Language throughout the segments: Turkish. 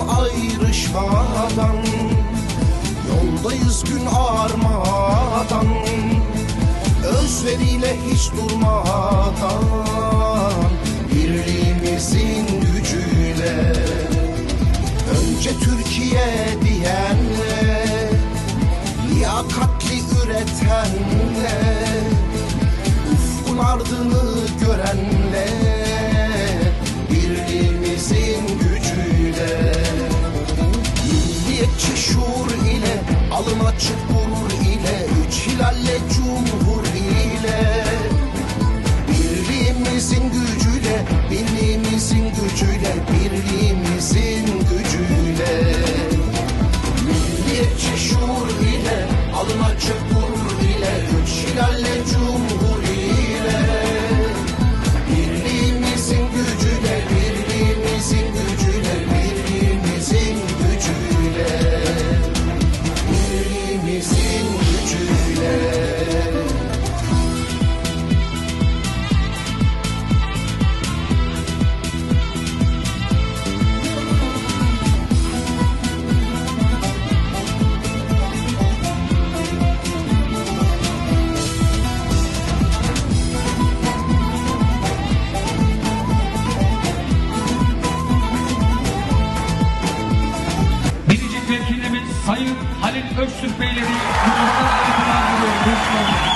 ayrışmadan. Yoldayız gün armadan. Özveriyle hiç durmadan. Birliğimizin gücüyle. Önce Türkiye diyenle. Liyakatli üretenle. Ufkun ardını Milliyetçi şuur ile Alın açık Biricik Vekilimiz Sayın Halil Öztürk Beyleri itibarlı buyursunlar.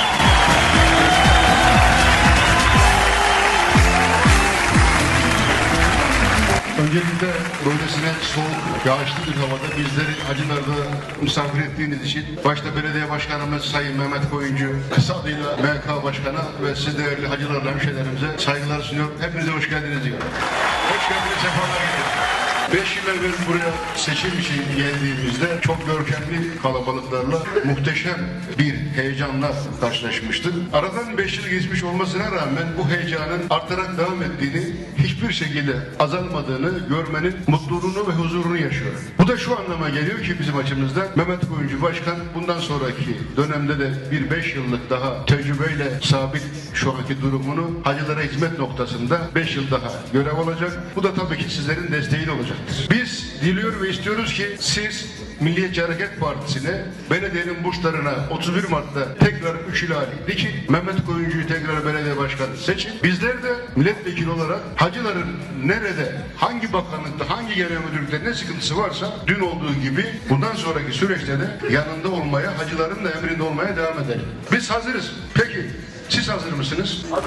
Öncelikle böylesine soğuk, yağışlı bir havada bizleri Hacılar'da misafir ettiğiniz için başta belediye başkanımız Sayın Mehmet Koyuncu, kısa adıyla MK Başkanı ve siz değerli Hacılar hemşehrilerimize saygılar sunuyorum. Hepinize hoş geldiniz diyorum. Hoş geldiniz, sefalar getirdiniz. Beş yıl evvel buraya seçim için geldiğimizde çok görkemli kalabalıklarla muhteşem bir heyecanla karşılaşmıştık. Aradan beş yıl geçmiş olmasına rağmen bu heyecanın artarak devam ettiğini, hiçbir şekilde azalmadığını görmenin mutluluğunu ve huzurunu yaşıyoruz. Bu da şu anlama geliyor ki bizim açımızda Mehmet Koyuncu Başkan bundan sonraki dönemde de bir beş yıllık daha tecrübeyle sabit şu anki durumunu hacılara hizmet noktasında beş yıl daha görev alacak. Bu da tabii ki sizlerin desteğiyle olacaktır. Biz diliyor ve istiyoruz ki siz Milliyetçi Hareket Partisi'ne belediyenin burçlarına 31 Mart'ta tekrar 3 hilali dikin. Mehmet Koyuncu'yu tekrar belediye başkanı seçin. Bizler de milletvekili olarak hacıların nerede, hangi bakanlıkta, hangi genel müdürlükte ne sıkıntısı varsa dün olduğu gibi bundan sonraki süreçte de yanında olmaya, hacıların da emrinde olmaya devam edelim. Biz hazırız. Peki siz hazır mısınız? Var